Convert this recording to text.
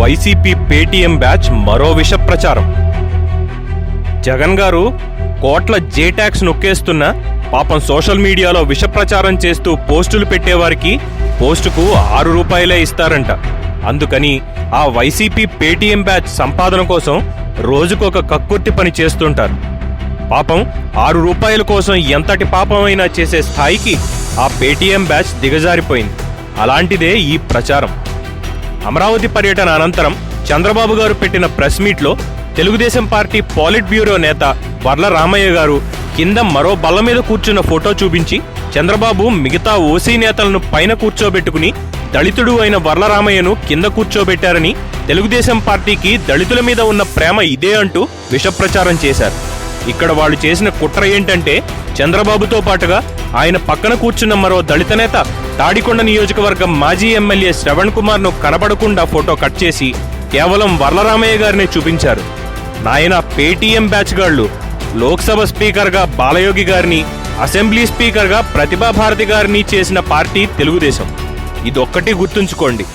YCP Paytm batch మరో విష ప్రచారం జగన్ గారు కోట్ల జే ట్యాక్స్ నొక్కేస్తున్న పాపం సోషల్ మీడియాలో విష ప్రచారం చేస్తూ పోస్టులు పెట్టేవారికి పోస్టుకు ఆరు రూపాయలే ఇస్తారంట. అందుకని ఆ వైసీపీ పేటీఎం బ్యాచ్ సంపాదన కోసం రోజుకొక కక్కుర్తి పని చేస్తుంటారు. పాపం ఆరు రూపాయల కోసం ఎంతటి పాపమైనా చేసే స్థాయికి ఆ పేటీఎం బ్యాచ్ దిగజారిపోయింది. అలాంటిదే ఈ ప్రచారం. అమరావతి పర్యటన అనంతరం చంద్రబాబు గారు పెట్టిన ప్రెస్ మీట్లో తెలుగుదేశం పార్టీ పాలిట్ బ్యూరో నేత వర్ల రామయ్య గారు కింద మరో బల్ల మీద కూర్చున్న ఫోటో చూపించి చంద్రబాబు మిగతా ఓసీ నేతలను పైన కూర్చోబెట్టుకుని దళితుడు అయిన వర్ల రామయ్యను కింద కూర్చోబెట్టారని తెలుగుదేశం పార్టీకి దళితుల మీద ఉన్న ప్రేమ ఇదే అంటూ విషప్రచారం చేశారు. ఇక్కడ వాళ్ళు చేసిన కుట్ర ఏంటంటే చంద్రబాబుతో పాటుగా ఆయన పక్కన కూర్చున్న మరో దళిత నేత తాడికొండ నియోజకవర్గం మాజీ ఎమ్మెల్యే శ్రవణ్ కుమార్ను కనబడకుండా ఫోటో కట్ చేసి కేవలం వర్లరామయ్య గారిని చూపించారు. నాయన పేటీఎం బ్యాచ్ గాళ్ళు లోక్సభ స్పీకర్గా బాలయోగి గారిని అసెంబ్లీ స్పీకర్గా ప్రతిభా భారతి గారిని చేసిన పార్టీ తెలుగుదేశం. ఇదొక్కటి గుర్తుంచుకోండి.